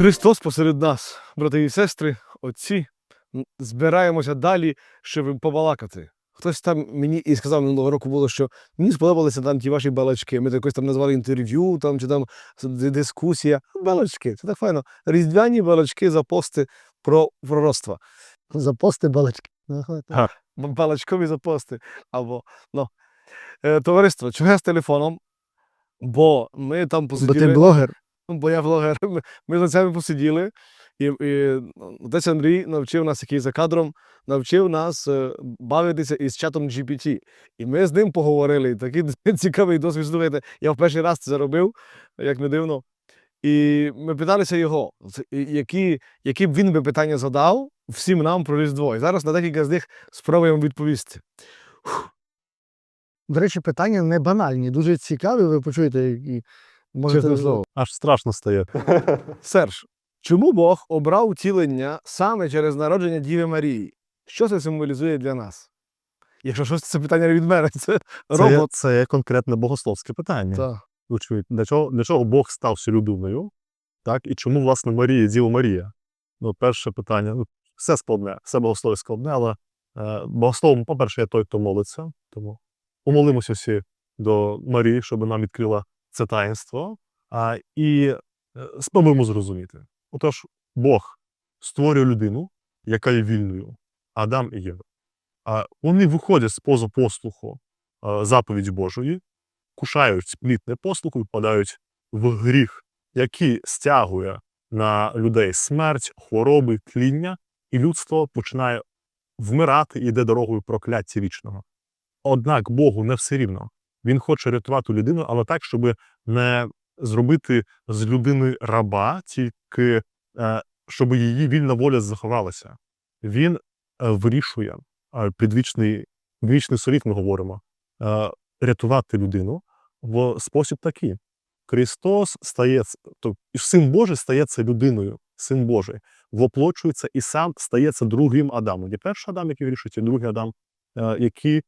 Христос посеред нас, брати і сестри, отці, збираємося далі, щоб побалакати. Хтось там мені і сказав минулого року було, що мені сподобалися там ті ваші балачки. Ми якось там назвали інтерв'ю, там чи там дискусія. Балачки, це так файно. Різдвяні балачки за пости про пророцтва. Запости балачки. Б- Балачкові запости. Або, ну. Е, товариство, чого я з телефоном? Бо ми там Бо ти блогер. Ну, бо я блогер. Ми, ми з отцями посиділи, і, і отець Андрій навчив нас, який за кадром, навчив нас е, бавитися із чатом GPT. І ми з ним поговорили. Такий цікавий досвід. Слухайте, я в перший раз це зробив, як не дивно. І ми питалися його, які, які б він би питання задав всім нам про Різдво. І зараз на декілька з них спробуємо відповісти. До речі, питання не банальні, дуже цікаві. Ви почуєте можете Чесне слово, аж страшно стає. Серж, чому Бог обрав втілення саме через народження Діви Марії? Що це символізує для нас? Якщо щось це питання від мене, це Це, є, робот. це є конкретне богословське питання. Та. Очевидь, для чого, для чого Бог стався людиною, так? І чому, власне, Марія, Діва Марія? Ну, перше питання. Ну, все складне, все богослов'я складне, але е, богословом, по-перше, є той, хто молиться. Тому помолимося всі до Марії, щоб нам відкрила це таїнство. А, і е, спробуємо зрозуміти. Отож, Бог створює людину, яка є вільною, Адам і Єва. А вони виходять з поза послуху заповіді Божої, кушають плід непослуху і впадають в гріх, який стягує на людей смерть, хвороби, тління, і людство починає вмирати і йде дорогою прокляття вічного. Однак Богу не все рівно. Він хоче рятувати людину, але так, щоб не зробити з людини раба, тільки е, щоб її вільна воля заховалася. Він е, вирішує е, підвічний вічний совіт, ми говоримо, рятувати людину в спосіб такий. Христос стає, то син Божий стається людиною, син Божий, воплочується і сам стається другим Адамом. Не перший Адам, який вирішується, другий Адам, який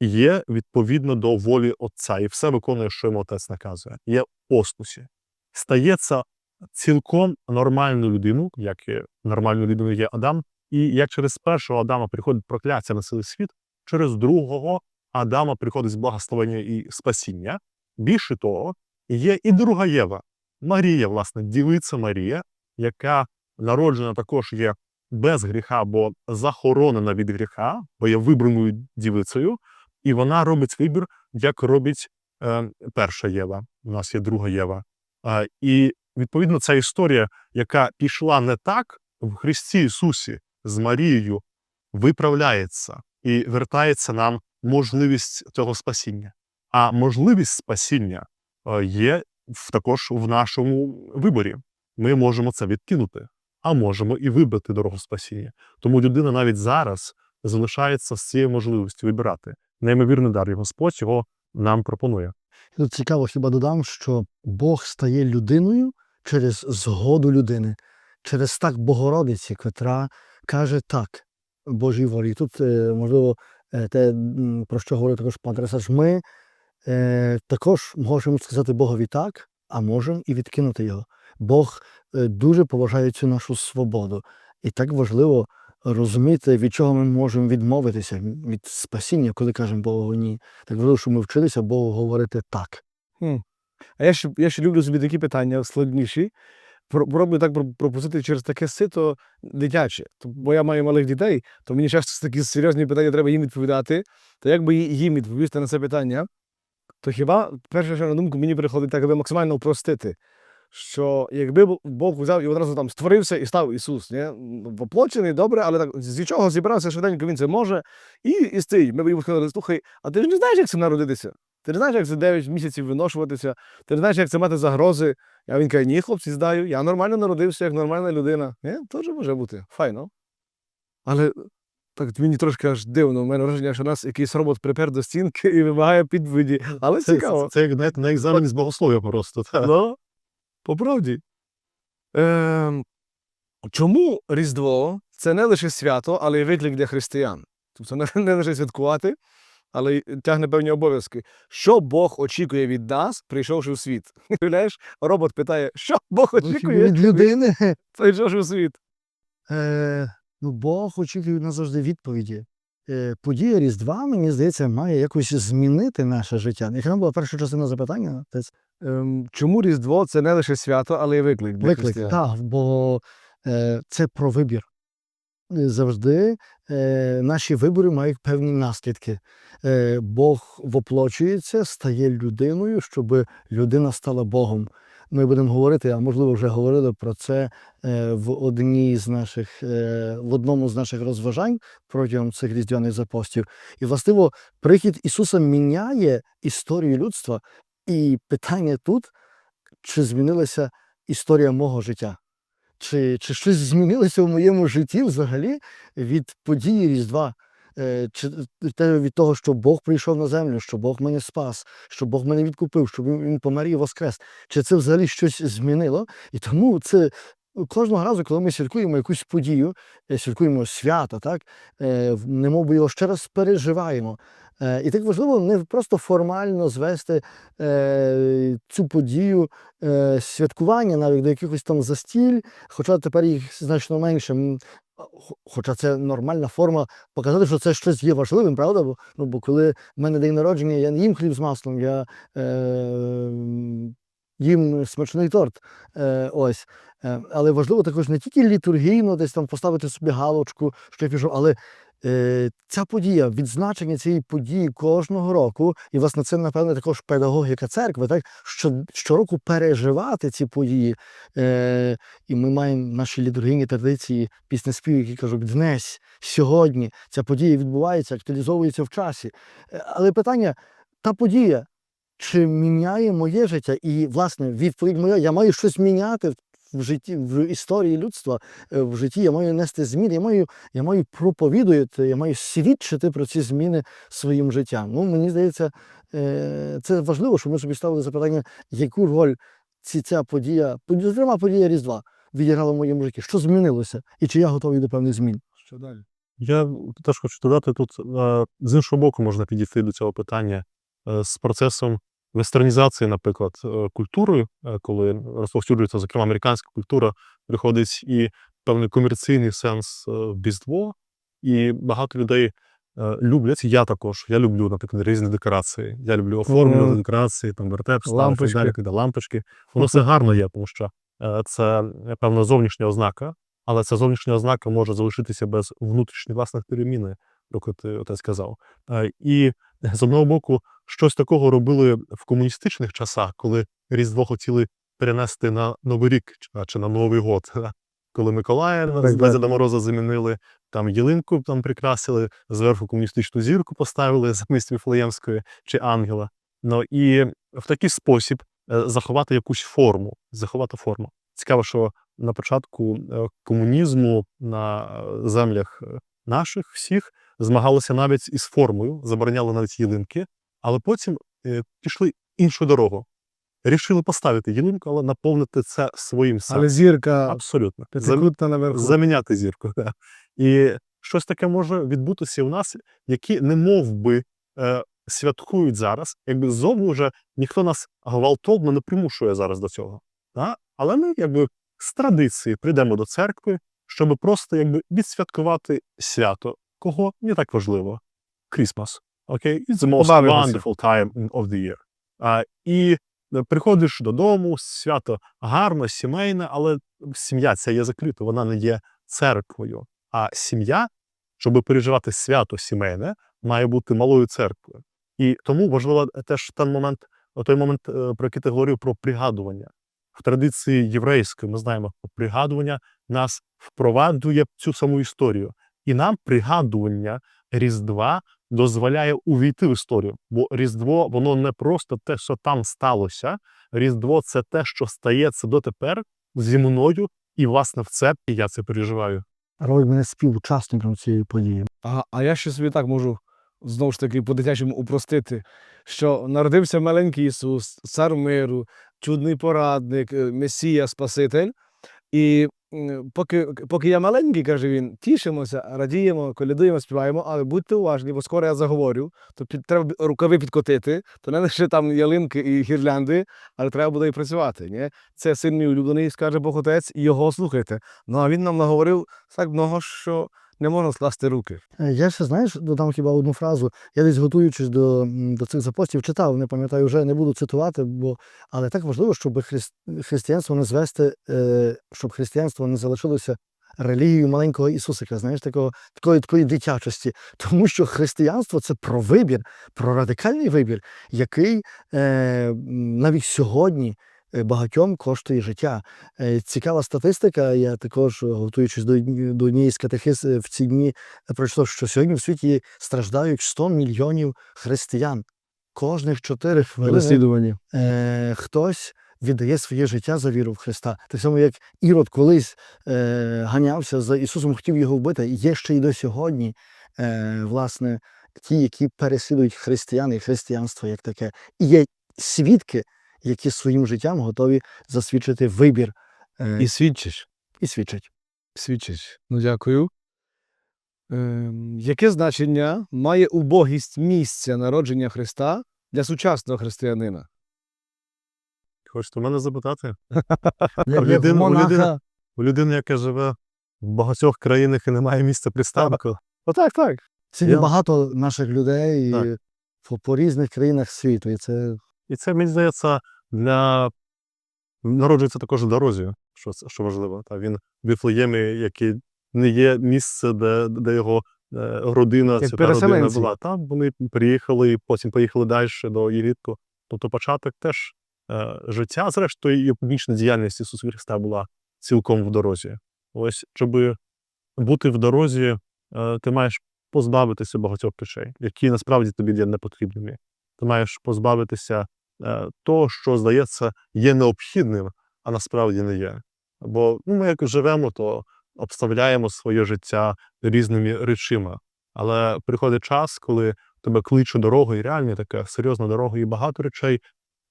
є відповідно до волі Отця, і все виконує, що йому отець наказує. Є в послусі. Стається цілком нормальною людиною, як і нормальною людиною є Адам, і як через першого Адама приходить прокляття на цілий світ, через другого Адама приходить благословення і спасіння. Більше того, є і друга Єва, Марія, власне, дівиця Марія, яка народжена також є без гріха, бо захоронена від гріха, бо є вибраною дівицею, і вона робить вибір, як робить е, перша Єва. У нас є друга Єва. Е, і відповідно ця історія, яка пішла не так в Христі Ісусі з Марією, виправляється і вертається нам можливість цього спасіння. А можливість спасіння е, є в, також в нашому виборі. Ми можемо це відкинути, а можемо і вибрати дорогу спасіння. Тому людина навіть зараз залишається з цією можливістю вибирати. Неймовірний дар, і Господь його нам пропонує. Тут цікаво, хіба додам, що Бог стає людиною через згоду людини, через так Богородиці, котра каже так Божій волі. Тут, е, можливо, е, те, про що говорив також пан Тресаж, ми е, також можемо сказати Богові так, а можемо і відкинути його. Бог дуже поважає цю нашу свободу. І так важливо розуміти, від чого ми можемо відмовитися, від спасіння, коли кажемо Богу ні. Так важливо, щоб ми вчилися Богу говорити так. А я ще, я ще люблю собі такі питання складніші. Про- Пробую так пропустити через таке сито дитяче. Бо я маю малих дітей, то мені часто такі серйозні питання треба їм відповідати. То як би їм відповісти на це питання, то хіба перше, що на думку мені приходить так, аби максимально упростити, що якби Бог взяв і одразу там створився і став Ісус, не? воплочений, добре, але так з чого зібрався швиденько він це може, і, і стоїть. Ми б йому сказали, слухай, а ти ж не знаєш, як це народитися? Ти не знаєш, як це 9 місяців виношуватися, ти не знаєш, як це мати загрози. А він каже, ні, хлопці, здаю, я нормально народився, як нормальна людина. Ні, теж може бути, файно. Але так мені трошки аж дивно. У мене враження, що нас якийсь робот припер до стінки і вимагає підвиді. Але Це, цікаво. це, це як знаєте, на екзамені з богослов'я просто. Та. Ну, по правді. Ем, чому Різдво це не лише свято, але й виклик для християн? Тобто не, не лише святкувати, але й тягне певні обов'язки. Що Бог очікує від нас, прийшовши в світ? Уявляєш, робот питає, що Бог очікує від людини. прийшовши в світ. Е, ну, Бог очікує на завжди відповіді. Е, подія Різдва, мені здається, має якось змінити наше життя. Яка була перша частина запитання? Ем, чому Різдво це не лише свято, але й виклик для виклик. християн? Так, бо е, це про вибір. Е, Завжди е, наші вибори мають певні наслідки. Е, Бог воплочується, стає людиною, щоб людина стала Богом. Ми будемо говорити, а можливо, вже говорили про це е, в одній з наших, е, в одному з наших розважань протягом цих різдвяних запостів. І, властиво, прихід Ісуса міняє історію людства. І питання тут, чи змінилася історія мого життя? Чи, чи щось змінилося в моєму житті взагалі від події Різдва? Е, Чи від того, що Бог прийшов на землю, що Бог мене спас, що Бог мене відкупив, що Він помер і воскрес? Чи це взагалі щось змінило? І тому це кожного разу, коли ми святкуємо якусь подію, е, святкуємо свято, так, е, немов би його ще раз переживаємо. Е, І так важливо не просто формально звести е, цю подію е, святкування навіть до якихось там застіль, хоча тепер їх значно менше. Хоча це нормальна форма показати, що це щось є важливим, правда? Бо, ну, бо коли в мене день народження, я не їм хліб з маслом, я е, їм смачний торт. Е, ось. Е, але важливо також не тільки літургійно десь там поставити собі галочку, що я пішов, але ця подія, відзначення цієї події кожного року, і власне це, напевне, також педагогіка церкви, так що щороку переживати ці події. Е, і ми маємо наші літургійні традиції, піснеспів, які кажуть, днесь, сьогодні ця подія відбувається, актуалізовується в часі. Е, але питання, та подія, чи міняє моє життя? І, власне, відповідь моя, я маю щось міняти в- житті, в історії людства, е, в житті я маю нести зміни, я маю, я маю проповідувати, я маю свідчити про ці зміни своїм життям. Ну, мені здається, е, це важливо, щоб ми собі ставили запитання, яку роль ці, ця подія, зокрема подія Різдва, відіграла в моєму житті, що змінилося, і чи я готовий до певних змін. Що далі? Я теж хочу додати тут з іншого боку можна підійти до цього питання е, з процесом вестернізації, наприклад, е, культури, е, коли розповсюджується, зокрема, американська культура, приходить і певний комерційний сенс е, в Різдво, і багато людей люблять. Я також. Я люблю, наприклад, різні декорації. Я люблю оформлювати декорації, там вертеп, Лампочки. далі, коли лампочки. Воно все гарно є, тому що це певна зовнішня ознака, але ця зовнішня ознака може залишитися без внутрішньої власних переміни, про яку ти отець сказав. І з одного боку, щось такого робили в комуністичних часах, коли Різдво хотіли перенести на Новий рік чи- на Новий год. Коли Миколая з. Деда Мороза замінили, там ялинку там прикрасили, зверху комуністичну зірку поставили замість Віфлеємської чи ангела. Ну і в такий спосіб е, заховати якусь форму. Заховати форму. Цікаво, що на початку е, комунізму на е, землях наших всіх змагалися навіть із формою, забороняли навіть ялинки, але потім е, пішли іншу дорогу. Рішили поставити ялинку, але наповнити це своїм сам. Але зірка Абсолютно. Зам- наверху. заміняти зірку. Да. І щось таке може відбутися у нас, які не мов би е, святкують зараз, якби зовні вже ніхто нас гвалтовно не примушує зараз до цього. Да? Але ми, якби з традиції прийдемо до церкви, щоб просто якби відсвяткувати свято, кого не так важливо. Christmas. Окей? It's the most Побавимося. wonderful time of the year. А, і е, приходиш додому, свято гарно, сімейне, але сім'я ця є закрита, вона не є церквою. А сім'я, щоб переживати свято сімейне, має бути малою церквою. І тому важливо теж той момент, той момент, е, про який ти говорив про пригадування. В традиції єврейської ми знаємо, що пригадування нас впроваджує в цю саму історію. І нам пригадування Різдва дозволяє увійти в історію. Бо Різдво, воно не просто те, що там сталося. Різдво це те, що стається дотепер зі мною, і власне в це я це переживаю. Робить мене співучасником цієї події. А, а я ще собі так можу знову ж таки по-дитячому упростити, що народився маленький Ісус, цар миру, чудний порадник, е, Месія, Спаситель. І поки, поки я маленький, каже він, тішимося, радіємо, колядуємо, співаємо, але будьте уважні, бо скоро я заговорю, то під, треба рукави підкотити, то не лише там ялинки і гірлянди, але треба буде і працювати. Ні? Це син мій улюблений, скаже Бог Отець, і його слухайте. Ну а він нам наговорив так много, що не можна скласти руки. Е, Я ще, знаєш, додам хіба одну фразу. Я десь готуючись до, до цих запостів, читав, не пам'ятаю вже, не буду цитувати, бо але так важливо, щоб хрис- християнство не звести, е, щоб християнство не залишилося релігією маленького Ісусика, знаєш, такого, такої, такої дитячості. Тому що християнство це про вибір, про радикальний вибір, який е, навіть сьогодні. Е, Багатьом коштує життя. Е, Цікава статистика. Я також, е, готуючись до, до однієї з катехиз в ці дні, прочитав, що сьогодні в світі страждають 100 мільйонів християн. Кожних 4 хвилини е, хтось віддає своє життя за віру в Христа. Так само, як Ірод колись е, ганявся за Ісусом, хотів його вбити. Є ще й до сьогодні, е, власне, ті, які переслідують християн і християнство як таке. І є свідки, які своїм життям готові засвідчити вибір е, І свідчиш. і свідчать. Свідчиш. Ну, дякую. Ем, яке значення має убогість місця народження Христа для сучасного християнина? Хочете мене запитати? У для людини- у людини- У людини, яка живе в багатьох країнах і не має місця приставку. Отак, так. сьогодні Я- багато наших людей Так. і по, по різних країнах світу. І це І це, мені здається, для народжується також дорозі, що, що важливо. Та він в Віфлеємі, який не є місце, де, де його е, родина, Як свята родина була. Там вони приїхали, і потім поїхали далі до Єгипту. Тобто початок теж е, життя, зрештою, і публічна діяльність Ісуса Христа була цілком в дорозі. Ось, щоб бути в дорозі, е, ти маєш позбавитися багатьох речей, які насправді тобі є непотрібними. Ти маєш позбавитися е, того, що здається, є необхідним, а насправді не є. Бо ну, ми як живемо, то обставляємо своє життя різними речима. Але приходить час, коли тебе кличе дорога, і реально така серйозна дорога, і багато речей,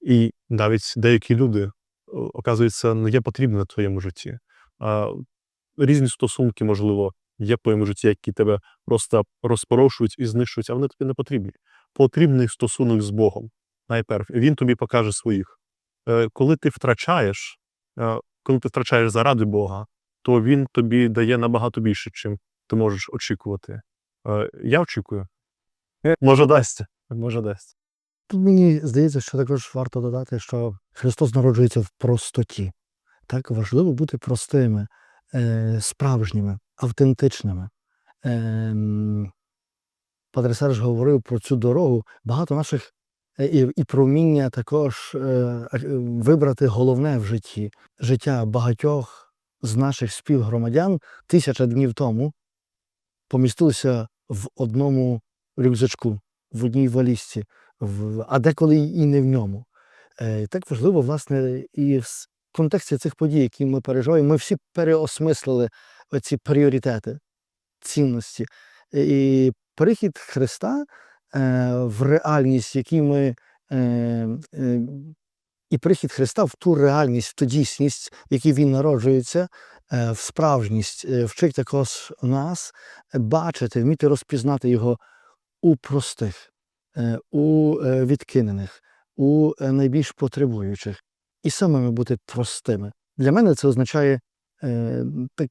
і навіть деякі люди, о, оказується, не є потрібні на твоєму житті. Різні стосунки, можливо, є в твоєму житті, які тебе просто розпорошують і знищують, а вони тобі не потрібні. Потрібний стосунок з Богом. Найперв, він тобі покаже своїх. Е, Коли ти втрачаєш, е, коли ти втрачаєш заради Бога, то він тобі дає набагато більше, чим ти можеш очікувати. Е, Я очікую. Може, дасть. Може, дасть. Тут мені здається, що також варто додати, що Христос народжується в простоті. Так важливо бути простими, справжніми, автентичними. Ем, Падре Серж говорив про цю дорогу. Багато наших і, і про вміння також е, е, вибрати головне в житті. Життя багатьох з наших співгромадян тисяча днів тому помістилося в одному рюкзачку, в одній валізці а деколи і не в ньому. Е, так важливо, власне, і в контексті цих подій, які ми переживаємо, ми всі переосмислили оці пріоритети, цінності. І перехід Христа е, в реальність, в якій ми. Е, е, і прихід Христа в ту реальність, в ту дійсність, в якій він народжується, е, в справжність, е, вчить також нас бачити, вміти розпізнати його у простих, е, у е, відкинених, у е, найбільш потребуючих, і самими бути простими. Для мене це означає е, так,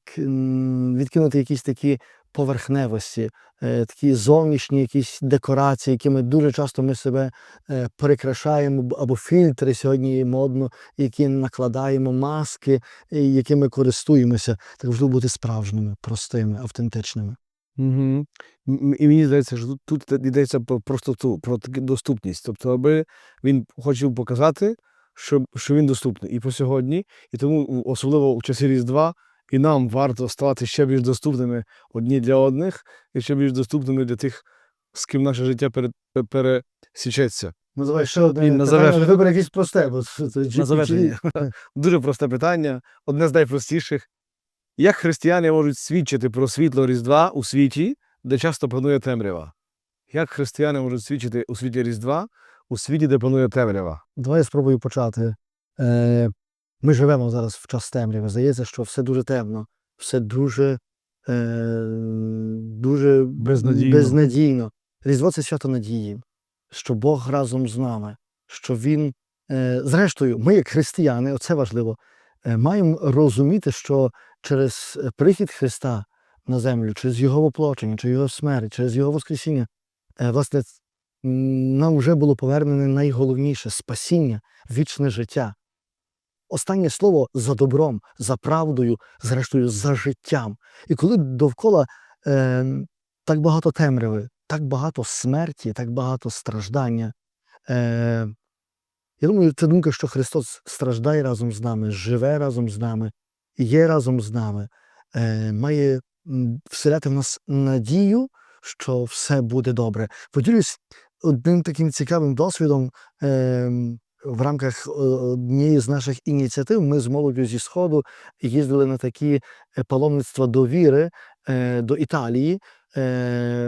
відкинути якісь такі поверхневості, е, такі зовнішні якісь декорації, якими дуже часто ми себе е, перекрашаємо, або фільтри сьогодні модно, які накладаємо, маски, якими користуємося. Так важливо бути справжніми, простими, автентичними. Угу. І мені здається, що тут, йдеться про простоту, про таку доступність. Тобто, аби він хотів показати, що, що він доступний і по сьогодні, і тому особливо у часі Різдва і нам варто ставати ще більш доступними одні для одних, і ще більш доступними для тих, з ким наше життя пересічеться. Ну, давай ще одне питання, вибери якесь просте, бо це. Дуже просте питання, одне з найпростіших. Як християни можуть свідчити про світло Різдва у світі, де часто панує темрява? Як християни можуть свідчити у світі Різдва у світі, де панує темрява? Давай я спробую почати. Е, Ми живемо зараз в час темряви. Здається, що все дуже темно, все дуже, е, дуже Безнадійно. безнадійно. Різдво це свято надії, що Бог разом з нами, що Він, е, зрештою, ми, як християни, оце важливо, е, маємо розуміти, що через прихід Христа на землю, через Його воплочення, через Його смерть, через Його Воскресіння, е, власне, нам вже було повернене найголовніше спасіння, вічне життя. Останнє слово за добром, за правдою, зрештою, за життям. І коли довкола е, так багато темряви, так багато смерті, так багато страждання. Е, я думаю, це думка, що Христос страждає разом з нами, живе разом з нами, є разом з нами, е, має вселяти в нас надію, що все буде добре. Поділюсь одним таким цікавим досвідом. Е, в рамках е, однієї з наших ініціатив ми з молоддю зі Сходу їздили на такі е, паломництва довіри е, до Італії.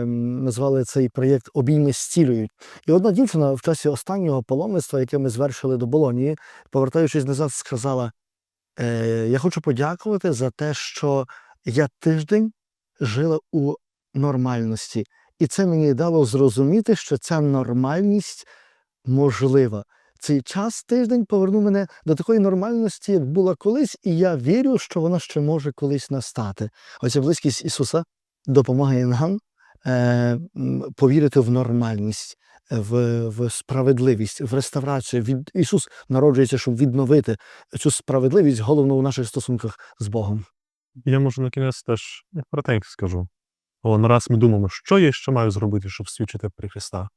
Назвали цей проєкт Обійми зцілюють. І одна дівчина в часі останнього паломництва, яке ми звершили до Болонії, повертаючись назад, сказала: Я хочу подякувати за те, що я тиждень жила у нормальності. І це мені дало зрозуміти, що ця нормальність можлива. Цей час тиждень повернув мене до такої нормальності, як була колись, і я вірю, що вона ще може колись настати. Оця близькість Ісуса допомагає нам е, повірити в нормальність, в, в справедливість, в реставрацію. Від, Ісус народжується, щоб відновити цю справедливість, головно у наших стосунках з Богом. Я можу на кінець теж коротенько скажу. О, нараз ми думаємо, що я ще маю зробити, щоб свідчити при Христа.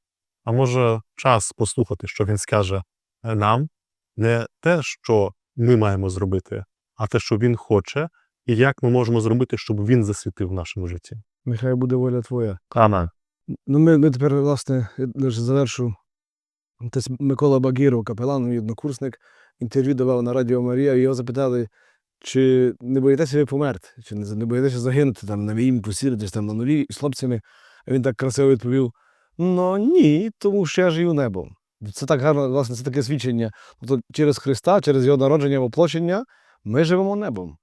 А може час послухати, що він скаже нам, не те, що ми маємо зробити, а те, що він хоче, і як ми можемо зробити, щоб він засвітив в нашому житті. Нехай буде воля твоя. Амен. Ну, ми, ми тепер, власне, лише завершу. Це Микола Багіров, капелан, мій однокурсник, інтерв'ю давав на Радіо Марія, і його запитали, чи не боїтеся ви померти, чи не, не боїтеся загинути там на війні, посіритись там на нулі з хлопцями. А він так красиво відповів: Ну ні, тому що я живу небом. Це так гарно, власне, це таке свідчення. Тобто через Христа, через його народження, воплощення, ми живемо небом.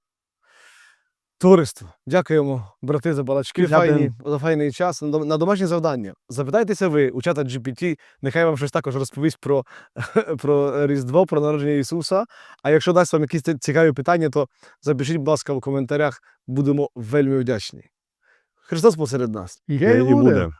Товариство, дякуємо, брати, за балачки файні, за файний час. На домашнє завдання. Запитайтеся ви у чата GPT, нехай вам щось також розповість про, про Різдво, про народження Ісуса. А якщо дасть вам якісь цікаві питання, то запишіть, будь ласка, в коментарях. Будемо вельми вдячні. Христос посеред нас. І буде.